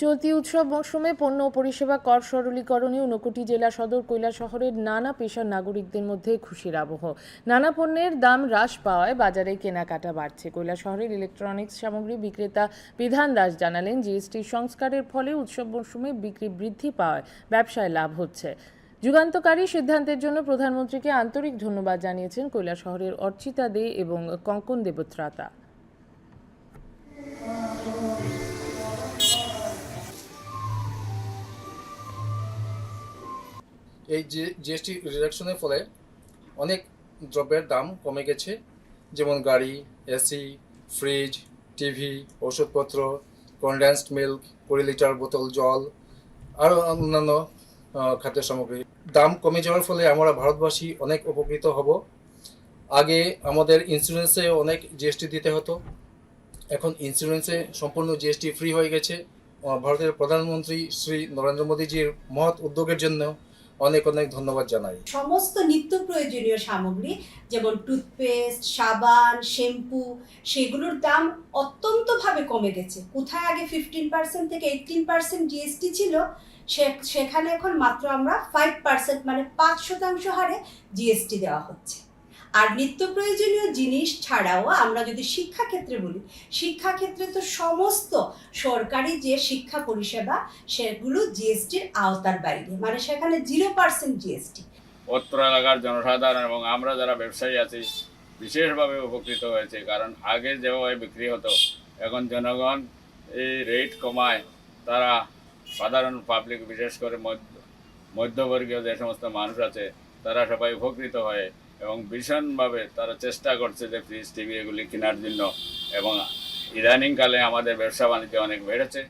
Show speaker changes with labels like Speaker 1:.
Speaker 1: চলতি উৎসব মৌসুমে পণ্য ও পরিষেবা কর সরলীকরণে ঊনকোটি জেলা সদর কৈলা শহরের নানা পেশার নাগরিকদের মধ্যে খুশির আবহ। নানা পণ্যের দাম হ্রাস পাওয়ায় বাজারে কেনাকাটা বাড়ছে। কৈলা শহরের ইলেকট্রনিক্স সামগ্রী বিক্রেতা বিধান দাস জানালেন, জিএসটি সংস্কারের ফলে উৎসব মৌসুমে বিক্রি বৃদ্ধি পাওয়ায় ব্যবসায় লাভ হচ্ছে। যুগান্তকারী সিদ্ধান্তের জন্য প্রধানমন্ত্রীকে আন্তরিক ধন্যবাদ জানিয়েছেন কৈলা শহরের অর্চিতা দে এবং কঙ্কন দেবত্রাতা।
Speaker 2: এই জিএসটি রিডাকশনের ফলে অনেক দ্রব্যের দাম কমে গেছে। যেমন গাড়ি, এসি ফ্রিজ টিভি ওষুধপত্র কনডেন্সড মিল্ক কুড়ি লিটার বোতল জল, আরও অন্যান্য খাদ্য সামগ্রী। দাম কমে যাওয়ার ফলে আমরা ভারতবাসী অনেক উপকৃত হব। আগে আমাদের ইন্স্যুরেন্সে অনেক জিএসটি দিতে হতো। এখন ইন্স্যুরেন্সে সম্পূর্ণ জিএসটি ফ্রি হয়ে গেছে। ভারতের প্রধানমন্ত্রী শ্রী নরেন্দ্র মোদীজির মহৎ উদ্যোগের জন্য অনেক অনেক ধন্যবাদ জানাই।
Speaker 3: সমস্ত নিত্য প্রয়োজনীয় সামগ্রী যেমন টুথপেস্ট সাবান শ্যাম্পু সেগুলোর দাম অত্যন্তভাবে কমে গেছে। কোথায় আগে ফিফটিন পার্সেন্ট থেকে এইটিন পার্সেন্ট জিএসটি ছিল সেখানে এখন মাত্র আমরা ফাইভ পার্সেন্ট মানে পাঁচ শতাংশ হারে জিএসটি দেওয়া হচ্ছে। আর নিত্য প্রয়োজনীয় জিনিস ছাড়াও আমরা যদি শিক্ষাক্ষেত্রে বলি, শিক্ষাক্ষেত্রে তো সমস্ত সরকারি যে শিক্ষা পরিষেবা, সেগুলো জিএসটির আওতার বাইরে। মানে সেখানে জিরো পার্সেন্ট জিএসটি
Speaker 4: অত্র এলাকার জনসাধারণ এবং আমরা যারা ব্যবসায়ী আছি, বিশেষভাবে উপকৃত হয়েছে। কারণ আগে যেভাবে বিক্রি হতো, এখন জনগণ এই রেট কমায়, তারা সাধারণ পাবলিক বিশেষ করে মধ্য, মধ্যবর্গীয় যে সমস্ত মানুষ আছে, তারা সবাই উপকৃত হয় এবং ভীষণভাবে তারা চেষ্টা করছে যে ফ্রিজ টিভি এগুলি কেনার জন্য এবং ইদানিংকালে আমাদের ব্যবসা বাণিজ্য অনেক বেড়েছে।